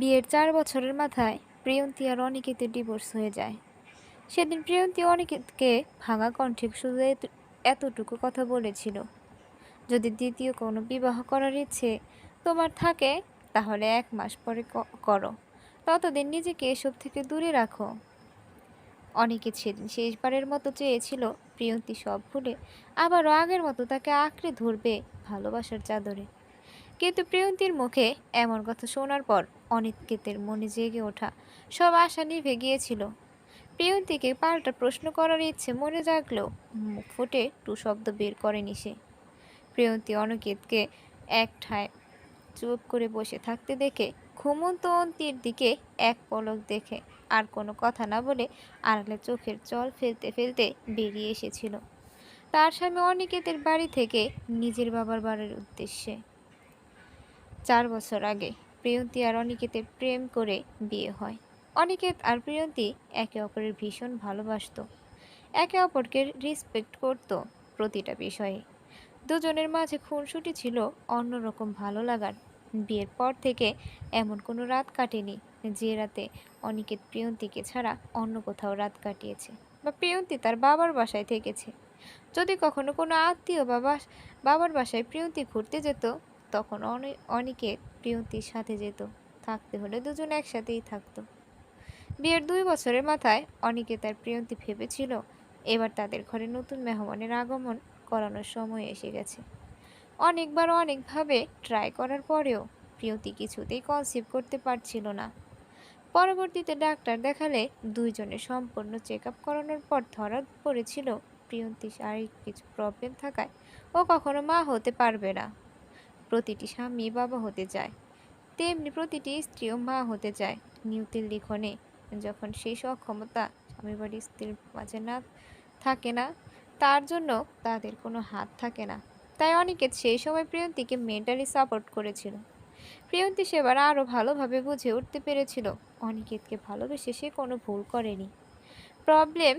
বিয়ের চার বছরের মাথায় প্রিয়ন্তী আর অনিকেতের ডিভোর্স হয়ে যায়। সেদিন প্রিয়ন্তী অনিকেতকে ভাঙা কণ্ঠে শুধু এতটুকু কথা বলেছিল, যদি দ্বিতীয় কোনো বিবাহ করার ইচ্ছে তোমার থাকে, তাহলে এক মাস পরে করো। ততদিন নিজেকে এসব থেকে দূরে রাখো। অনিকেত সেদিন শেষবারের মতো চেয়েছিল প্রিয়ন্তী সব ভুলে আবারও আগের মতো তাকে আঁকড়ে ধরবে ভালোবাসার চাদরে। কিন্তু প্রিয়ন্তীর মুখে এমন কথা শোনার পর অনিকেতের মনে জেগে ওঠা। সব আশা নিভে গিয়েছিল। প্রিয়ন্তীকে পাল্টা প্রশ্ন করার ইচ্ছে মনে জাগলেও মুখ ফুটে টু শব্দ বের করেনি সে। প্রিয়ন্তী অনিকেতকে এক ঠায় চুপ করে বসে থাকতে দেখে ঘুমন্ত অন্তির দিকে এক পলক দেখে আর কোনো কথা না বলে আড়ালে চোখের জল ফেলতে ফেলতে বেরিয়ে এসেছিল। তার স্বামী অনিকেতের বাড়ি থেকে নিজের বাবার বাড়ির উদ্দেশ্যে। চার বছর আগে প্রিয়ন্তী আর অনিকেতের প্রেম করে বিয়ে হয়। অনিকেত আর প্রিয়ন্তী একে অপরের ভীষণ ভালোবাসতো। একে অপরকে রেসপেক্ট করত প্রতিটা বিষয়ে। দুজনের মাঝে খুনসুটি ছিল অন্যরকম ভালো লাগার। বিয়ের পর থেকে এমন কোনো রাত কাটেনি যে রাতে অনিকেত প্রিয়ন্তীকে ছাড়া অন্য কোথাও রাত কাটিয়েছে বা প্রিয়ন্তী তার বাবার বাসায় থেকেছে। যদি কখনো কোনো আত্মীয় বা বাবার বাসায় প্রিয়ন্তী ঘুরতে যেত তখন অনি- অনিকেত প্রিয়ন্তীর সাথে যেত। থাকতে হলে দুজন একসাথেই থাকতো। বিয়ের দুই বছরের মাথায় অনেকে তার প্রিয়ন্তী ভেবেছিল, এবার তাদের ঘরে নতুন মেহমানের আগমন করানোর সময় এসে গেছে। অনেকবার অনেকভাবে ট্রাই করার পরেও প্রিয়তি কিছুতেই কনসিভ করতে পারছিল না। পরবর্তীতে ডাক্তার দেখালে দুইজনের সম্পূর্ণ চেক আপ করানোর পর ধরা পড়েছিল প্রিয়ন্তী শারীরিক কিছু প্রবলেম থাকায় ও কখনো মা হতে পারবে না। প্রতিটি স্বামী বাবা হতে চায়। তেমনি প্রতিটি স্ত্রীও মা হতে চায়। নিউতির লিখনে যখন সেই সক্ষমতা স্বামী বাড়ির স্ত্রীর মাঝে না থাকে না, তার জন্য তাদের কোনো হাত থাকে না। তাই অনিকেত সেই সময় প্রিয়ন্তীকে মেন্টালি সাপোর্ট করেছিল। প্রিয়ন্তী সেবার আরও ভালোভাবে বুঝে উঠতে পেরেছিল, অনিকেতকে ভালোবেসে সে কোনো ভুল করেনি। প্রবলেম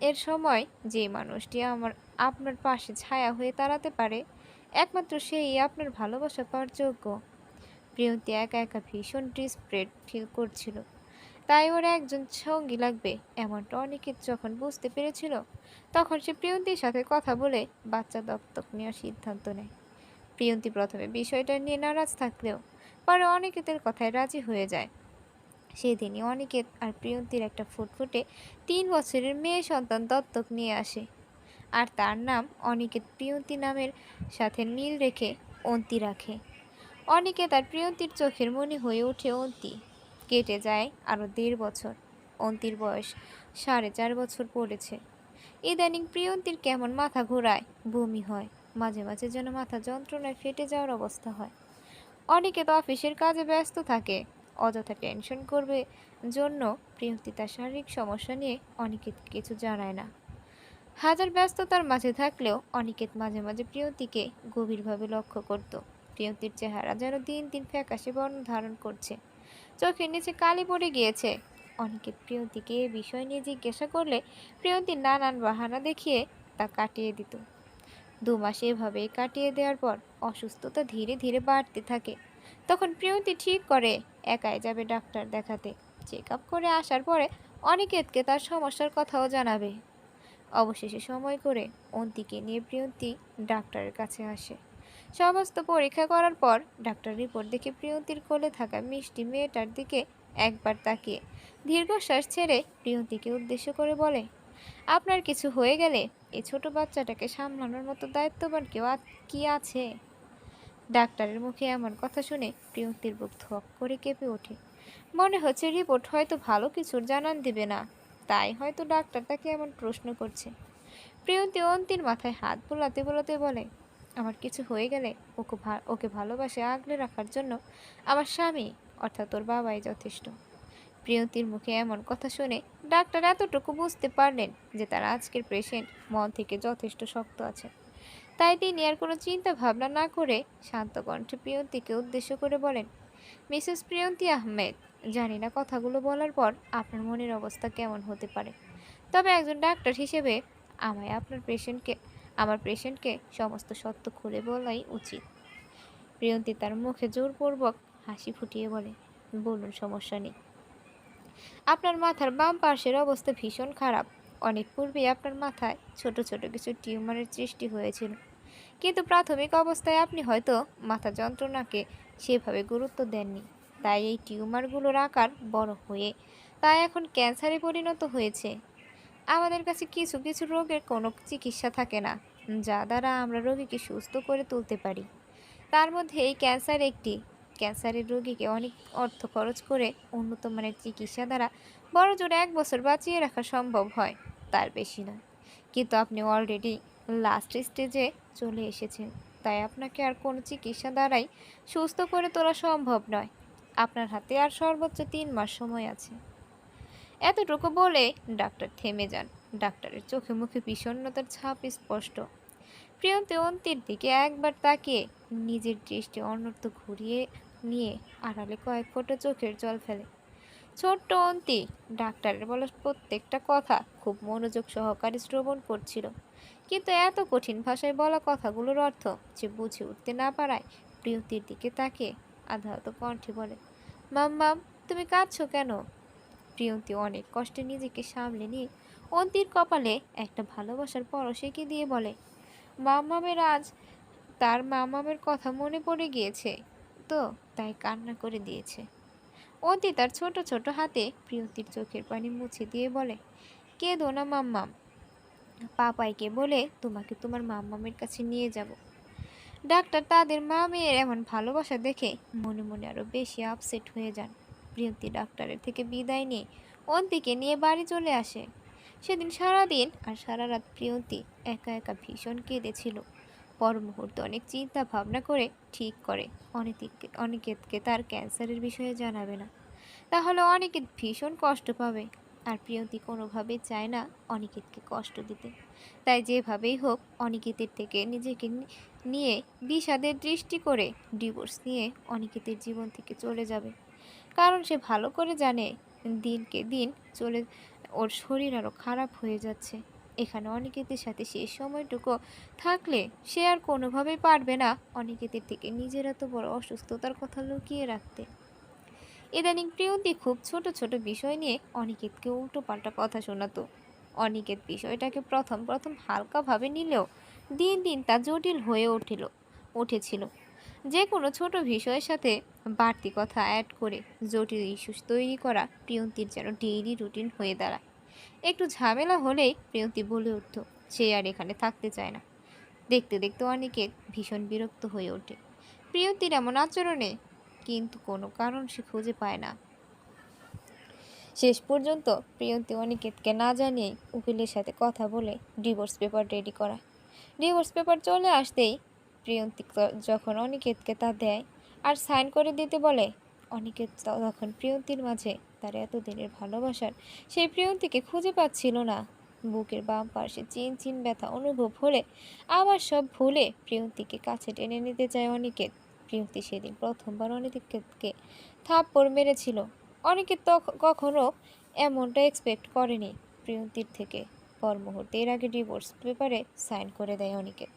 এর সময় যে মানুষটি আমার, আপনার পাশে ছায়া হয়ে দাঁড়াতে পারে একমাত্র সেই আপনার ভালোবাসা পাওয়ার যোগ্য। প্রিয়ন্তী একা একা ভীষণ ডিসপ্রেট ফিল করছিল। তাই ওর একজন সঙ্গী লাগবে, এমনটা অনিকেত যখন বুঝতে পেরেছিল, তখন সে প্রিয়ন্তীর সাথে কথা বলে বাচ্চা দত্তক নেওয়ার সিদ্ধান্ত নেয়। প্রিয়ন্তি প্রথমে বিষয়টা নিয়ে নারাজ থাকলেও পরে অনিকেতের কথায় রাজি হয়ে যায়। সেদিনই অনিকেত আর প্রিয়ন্তীর একটা ফুটফুটে তিন বছরের মেয়ে সন্তান দত্তক নিয়ে আসে। আর তার নাম অনিকেত প্রিয়ন্তী নামের সাথে মিল রেখে অন্তি রাখে। অনিকেত আর প্রিয়ন্তীর চোখের মনি হয়ে ওঠে অন্তি। কেটে যায় আরও দেড় বছর। অন্তির বয়স সাড়ে চার বছর পড়েছে। ইদানিং প্রিয়ন্তীর কেমন মাথা ঘোরায়, বমি হয়, মাঝে মাঝে যেন মাথা যন্ত্রণায় ফেটে যাওয়ার অবস্থা হয়। অনেকে তো অফিসের কাজে ব্যস্ত থাকে, অযথা টেনশন করবে জন্য প্রিয়ন্তী তার শারীরিক সমস্যা নিয়ে অনেকে কিছু জানায় না। হাজার ব্যস্ততার মাঝে থাকলেও অনিকেত মাঝে মাঝে প্রিয়ন্তীকে গভীরভাবে লক্ষ্য করত। প্রিয়ন্তীর চেহারা যেন দিন দিন ফ্যাকাশে বর্ণ ধারণ করছে। চোখের নিচে কালি পড়ে গিয়েছে। অনিকেত প্রিয়ন্তীকে এ বিষয় নিয়ে জিজ্ঞাসা করলে প্রিয়ন্তী নানান বাহানা দেখিয়ে তা কাটিয়ে দিত। দু মাস এভাবেই কাটিয়ে দেওয়ার পর অসুস্থতা ধীরে ধীরে বাড়তে থাকে। তখন প্রিয়ন্তী ঠিক করে, একাই যাবে ডাক্তার দেখাতে। চেক আপ করে আসার পরে অনিকেতকে তার সমস্যার কথাও জানাবে। অবশেষে সময় করে অন্তিকে নিয়ে প্রিয়ন্তী ডাক্তারের কাছে আসে। সমস্ত পরীক্ষা করার পর ডাক্তার রিপোর্ট দেখে প্রিয়ন্তীর কোলে থাকা মিষ্টি মেয়েটার দিকে একবার তাকিয়ে দীর্ঘশ্বাস ছেড়ে প্রিয়ন্তীকে উদ্দেশ্য করে বলে, আপনার কিছু হয়ে গেলে এই ছোট বাচ্চাটাকে সামলানোর মতো দায়িত্ববান কেউ কি আছে? ডাক্তারের মুখে এমন কথা শুনে প্রিয়ন্তীর বুক ধক করে কেঁপে ওঠে। মনে হচ্ছে রিপোর্ট হয়তো ভালো কিছুর জানান দিবে না। তাই হয়তো ডাক্তার তাকে এমন প্রশ্ন করছে? প্রিয়ন্তী অন্তির মাথায় হাত বোলাতে বোলাতে বলে, আমার কিছু হয়ে গেলে ওকে ওকে ভালোবাসে আগলে রাখার জন্য আমার স্বামী, অর্থাৎ তোর বাবাই যথেষ্ট। প্রিয়ন্তীর মুখে এমন কথা শুনে ডাক্তার এতটুকু বুঝতে পারলেন যে তার আজকের পেশেন্ট মন থেকে যথেষ্ট শক্ত আছে। তাই তিনি আর কোনো চিন্তা ভাবনা না করে শান্ত কণ্ঠে প্রিয়ন্তীকে উদ্দেশ্য করে বলেন, মিসেস প্রিয়ন্তী আহমেদ জানি না কথাগুলো বলার পর আপনার মনের অবস্থা কেমন হতে পারে। তবে একজন ডাক্তার হিসেবে আমায় আপনার পেশেন্টকে, আমার পেশেন্টকে সমস্ত সত্য খুলে বলাই উচিত। প্রিয়ন্তী তার মুখে জোরপূর্বক হাসি ফুটিয়ে বলে, বলুন, সমস্যা নেই। আপনার মাথার বাম পাশের অবস্থা ভীষণ খারাপ। অনেক পূর্বেই আপনার মাথায় ছোট ছোট কিছু টিউমারের সৃষ্টি হয়েছিল। কিন্তু প্রাথমিক অবস্থায় আপনি হয়তো মাথা যন্ত্রণাকে সেভাবে গুরুত্ব দেননি। তাই এই টিউমারগুলোর আকার বড় হয়ে তাই এখন ক্যান্সারে পরিণত হয়েছে। আমাদের কাছে কিছু কিছু রোগের কোনো চিকিৎসা থাকে না, যা দ্বারা আমরা রোগীকে সুস্থ করে তুলতে পারি। তার মধ্যে এই ক্যান্সার একটি। ক্যান্সারের রোগীকে অনেক অর্থ খরচ করে উন্নত মানের চিকিৎসা দ্বারা বড় জোরে এক বছর বাঁচিয়ে রাখা সম্ভব হয়, তার বেশি নয়। কিন্তু আপনি অলরেডি লাস্ট স্টেজে চলে এসেছেন, তাই আপনাকে আর কোনো চিকিৎসা দ্বারাই সুস্থ করে তোলা সম্ভব নয়। আপনার হাতে আর সর্বোচ্চ তিন মাস সময় আছে। এতটুকু বলে ডাক্তার থেমে যান। ডাক্তারের চোখে মুখে বিষণ্ণতার ছাপ স্পষ্ট। প্রিয়ন্তে অন্তির দিকে একবার তাকিয়ে নিজের দৃষ্টি অন্যত্র ঘুরিয়ে নিয়ে আড়ালে কয়েক ফোঁটা চোখের জল ফেলে। ছোট্ট অন্তি ডাক্তারের বলা প্রত্যেকটা কথা খুব মনোযোগ সহকারে শ্রবণ করছিল। কিন্তু এত কঠিন ভাষায় বলা কথাগুলোর অর্থ যে বুঝে উঠতে না পারায় প্রিয়তির দিকে তাকিয়ে আধাহত কণ্ঠে বলে, মাম মাম, তুমি কাঁদছো কেন? প্রিয়ন্তী অনেক কষ্টে নিজেকে সামলে নিয়ে অন্তির কপালে একটা ভালোবাসার পরশ এঁকে দিয়ে বলে মামামের আজ তার মামামের কথা মনে পড়ে গিয়েছে তো, তাই কান্না করে দিয়েছে। অন্তি তার ছোট ছোট হাতে প্রিয়তির চোখের পানি মুছে দিয়ে বলে কে দো না মাম্মাম পাপাইকে বলে তোমাকে তোমার মাম্মামের কাছে নিয়ে যাব। ডাক্তার তাদের মা মেয়ের এমন ভালোবাসা দেখে মনে মনে আরও বেশি আপসেট হয়ে যান। প্রিয়ন্তী ডাক্তারের থেকে বিদায় নিয়ে অন্তিকে নিয়ে বাড়ি চলে আসে। সেদিন সারাদিন আর সারা রাত প্রিয়ন্তী একা একা ভীষণ কেঁদেছিল। পর মুহূর্তে অনেক চিন্তা ভাবনা করে ঠিক করে। অনিতিককে অনিকেতকে তার ক্যান্সারের বিষয়ে জানাবে না। তাহলে অনিকেত ভীষণ কষ্ট পাবে। আর প্রিয়ন্তী কোনোভাবেই চায় না অনিকেতকে কষ্ট দিতে। তাই যেভাবেই হোক, অনিকেতের থেকে নিজেকে নিয়ে বিষাদের দৃষ্টি করে ডিভোর্স নিয়ে অনিকেতের জীবন থেকে চলে যাবে। কারণ সে ভালো করে জানে, দিনকে দিন চলে, ওর শরীর আরও খারাপ হয়ে যাচ্ছে। এখানে অনিকেতের সাথে সেই সময়টুকু থাকলে সে আর কোনোভাবেই পারবে না অনিকেতের থেকে নিজের এত বড় অসুস্থতার কথা লুকিয়ে রাখতে। ইদানিং প্রিয়ন্তী খুব ছোট ছোট বিষয় নিয়ে অনিকেতকে উল্টো পাল্টা কথা শোনাতো। অনিকেত বিষয়টাকে প্রথম প্রথম হালকাভাবে নিলেও দিন দিন তা জটিল হয়ে উঠিল, উঠেছিল। যে কোনো ছোট বিষয়ের সাথে বাড়তি কথা অ্যাড করে জটিল ইস্যুস তৈরি করা প্রিয়ন্তীর যেন ডেইলি রুটিন হয়ে দাঁড়ায়। একটু ঝামেলা হলেই প্রিয়ন্তী বলে উঠত, সে আর এখানে থাকতে চায় না। দেখতে দেখতে অনেকে ভীষণ বিরক্ত হয়ে ওঠে। প্রিয়ন্তীর এমন আচরণে কিন্তু কোনো কারণ সে খুঁজে পায় না। শেষ পর্যন্ত প্রিয়ন্তী অনিকেতকে না জানিয়েই উকিলের সাথে কথা বলে ডিভোর্স পেপার রেডি করা ডিভোর্স পেপার চলে আসতেই প্রিয়ন্তী যখন অনিকেতকে তা দেয় আর সাইন করে দিতে বলে, অনিকেত তখন প্রিয়ন্তীর মাঝে তার এতদিনের ভালোবাসার সেই প্রিয়ন্তীকে খুঁজে পাচ্ছিল না। বুকের বাম পাশে চিন চিন ব্যথা অনুভব হলে আবার সব ভুলে প্রিয়ন্তীকে কাছে টেনে নিতে চায় অনিকেত। প্রিয়ন্তী সেদিন প্রথমবার অনিকেতকে থাপ্পড় মেরেছিল। অনিকেত কখনো এমনটা এক্সপেক্ট করেনি প্রিয়ন্তীর থেকে। পর মুহূর্তে এর আগে ডিভোর্স পেপারে সাইন করে দেয় অনিকেত।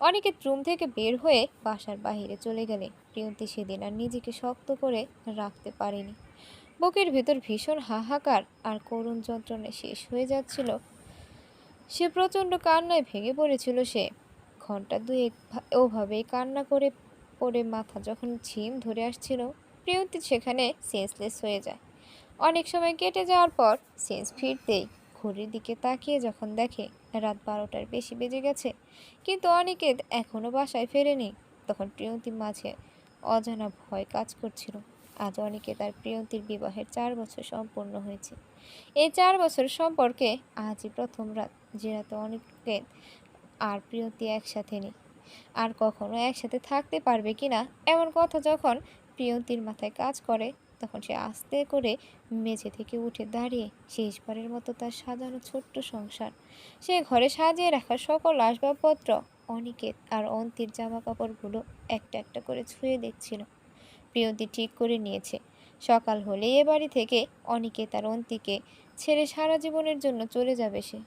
অনিকেত রুম থেকে বের হয়ে বাসার বাইরে চলে গেলে প্রিয়ন্তী সেদিন আর নিজেকে শক্ত করে রাখতে পারেনি। বুকের ভেতর ভীষণ হাহাকার আর করুণ যন্ত্রণায় শেষ হয়ে যাচ্ছিল। সে প্রচণ্ড কান্নায় ভেঙে পড়েছিল সে। ঘণ্টা দুয়েক ওভাবেই কান্না করে পড়ে মাথা, যখন ঝিম ধরে আসছিল প্রিয়ন্তী সেখানে সেন্সলেস হয়ে যায়। অনেক সময় কেটে যাওয়ার পর সেন্স ফিরতেই ঘড়ির দিকে তাকিয়ে যখন দেখে রাত বারোটার বেশি বেজে গেছে, কিন্তু অনিকেত এখনও বাসায় ফেরেনি, তখন প্রিয়ন্তীর মাঝে অজানা ভয় কাজ করছিল। আজ অনেকে তার প্রিয়ন্তীর বিবাহের চার বছর সম্পূর্ণ হয়েছে। এই চার বছর সম্পর্কে আজই প্রথম রাত, যে রাতে অনেকে আর প্রিয়ন্তী একসাথে নেই। আর কখনো একসাথে থাকতে পারবে কিনা এমন কথা যখন প্রিয়ন্তীর মাথায় কাজ করে, তখন সে আস্তে করে মেঝে থেকে উঠে দাঁড়িয়ে শেষবারের মতো তার সাজানো ছোট্ট সংসার। সে ঘরে সাজিয়ে রাখা সকল আসবাবপত্র, অনিকেত আর অন্তির জামা কাপড়গুলো একটা একটা করে ছুঁয়ে দেখছিল। প্রিয়ন্তি ঠিক করে নিয়েছে, সকাল হলেই এ বাড়ি থেকে অনিকেত আর অন্তিকে ছেড়ে সারা জীবনের জন্য চলে যাবে সে।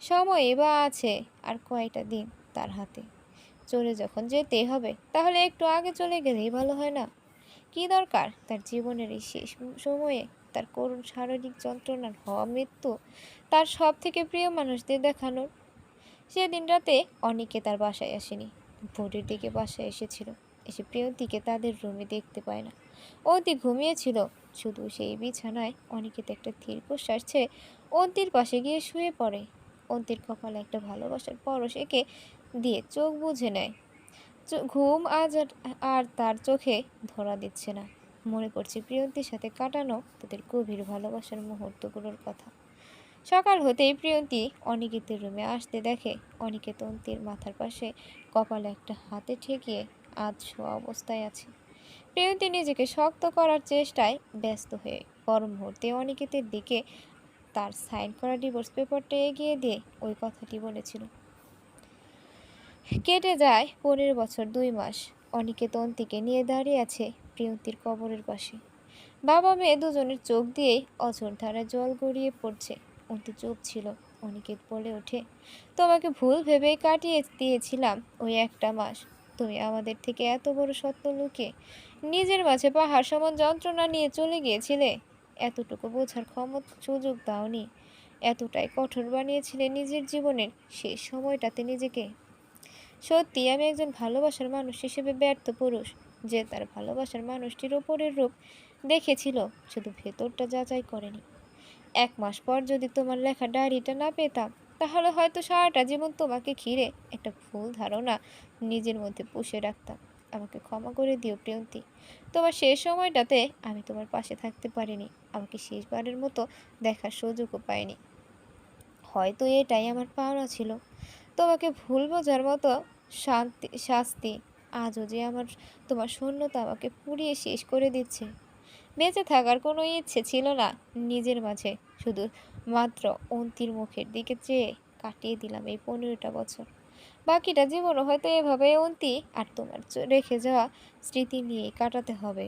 সময় বা আছে আর কয়টা দিন তার হাতে। চলে যখন যেতেই হবে, তাহলে একটু আগে চলে গেলেই ভালো হয় না? কি দরকার? তার জীবনের এই শেষ সময়ে তার করুণ শারীরিক যন্ত্রণার হওয়া মৃত্যু তার সব থেকে প্রিয় মানুষদের দেখানোর। সেদিন রাতে অনেকে তার বাসায় আসেনি। ভোরের দিকে বাসায় এসেছিল। এসে প্রিয়ন্তীকে তাদের রুমে দেখতে পায় না। অতি ঘুমিয়েছিল। শুধু সেই বিছানায় অনিকেত একটা দীর্ঘশ্বাস ছেড়ে অন্তির পাশে গিয়ে শুয়ে পড়ে। অন্তির কপালে একটা ভালোবাসার পরশ এঁকে দিয়ে চোখ বুঝে নেয়। ঘুম আজ আর- তার চোখে ধরা দিচ্ছে না। মনে পড়ছে প্রিয়ন্তীর সাথে কাটানো তাদের গভীর ভালোবাসার মুহূর্তগুলোর কথা। সকাল হতেই প্রিয়ন্তী অনিকেতের রুমে আসতে দেখে অনিকেত অন্তির মাথার পাশে কপালে একটা হাতে ঠেকিয়ে আজ শোয়া অবস্থায় আছে। প্রিয়ন্তী নিজেকে শক্ত করার চেষ্টায় ব্যস্ত হয়ে গরম মুহূর্তে অনিকেতের দিকে তার সাইন করা ডিভোর্স পেপারটা এগিয়ে দিয়ে ওই কথাটি বলেছিল। কেটে যায় পনেরো বছর দুই মাস। অনিকেত অন্তিকে নিয়ে দাঁড়িয়ে আছে প্রিয়ন্তীর কবরের পাশে। বাবা মেয়ে দুজনের চোখ দিয়েই অঝোর ধারায় জল গড়িয়ে পড়ছে। অন্তি চোখ ছিল অনিকেত বলে ওঠে, তোমাকে ভুল ভেবেই কাটিয়ে দিয়েছিলাম ওই একটা মাস। তুমি আমাদের থেকে এত বড় সত্য লুকিয়ে নিজের মাঝে পাহাড় সমান যন্ত্রণা নিয়ে চলে গিয়েছিলে। এতটুকু বোঝার ক্ষমত সুযোগ দাওনি। এতটাই কঠোর বানিয়েছিলে নিজের জীবনের সেই সময়টাতে নিজেকে। সত্যি, আমি একজন ভালোবাসার মানুষ হিসেবে ব্যর্থ পুরুষ। যে তার ভালোবাসার মানুষটির ওপরের রূপ দেখেছিল, শুধু ভেতরটা যাচাই করেনি। এক মাস পর যদি তোমার লেখা ডায়েরিটা না পেতাম, তাহলে হয়তো সারাটা জীবন তোমাকে ঘিরে একটা ভুল ধারণা নিজের মধ্যে পুষে রাখতাম। আমাকে ক্ষমা করে দিও, প্রিয়ন্তী। তোমার শেষ সময়টাতে আমি তোমার পাশে থাকতে পারিনি। আমাকে শেষবারের মতো দেখার সুযোগও পাইনি। হয়তো এটাই আমার পাওনা ছিল। তোমাকে ভুল বোঝার মতো শান্তি, শাস্তি। আজও যে আমার, তোমার শূন্যতা আমাকে পুড়িয়ে শেষ করে দিচ্ছে। বেঁচে থাকার কোনো ইচ্ছে ছিল না নিজের মাঝে। শুধু মাত্র অন্তির মুখের দিকে চেয়ে কাটিয়ে দিলাম এই পনেরোটা বছর। বাকিটা জীবনও হয়তো এভাবে অন্তি আর তোমার রেখে যাওয়া স্মৃতি নিয়েই কাটাতে হবে।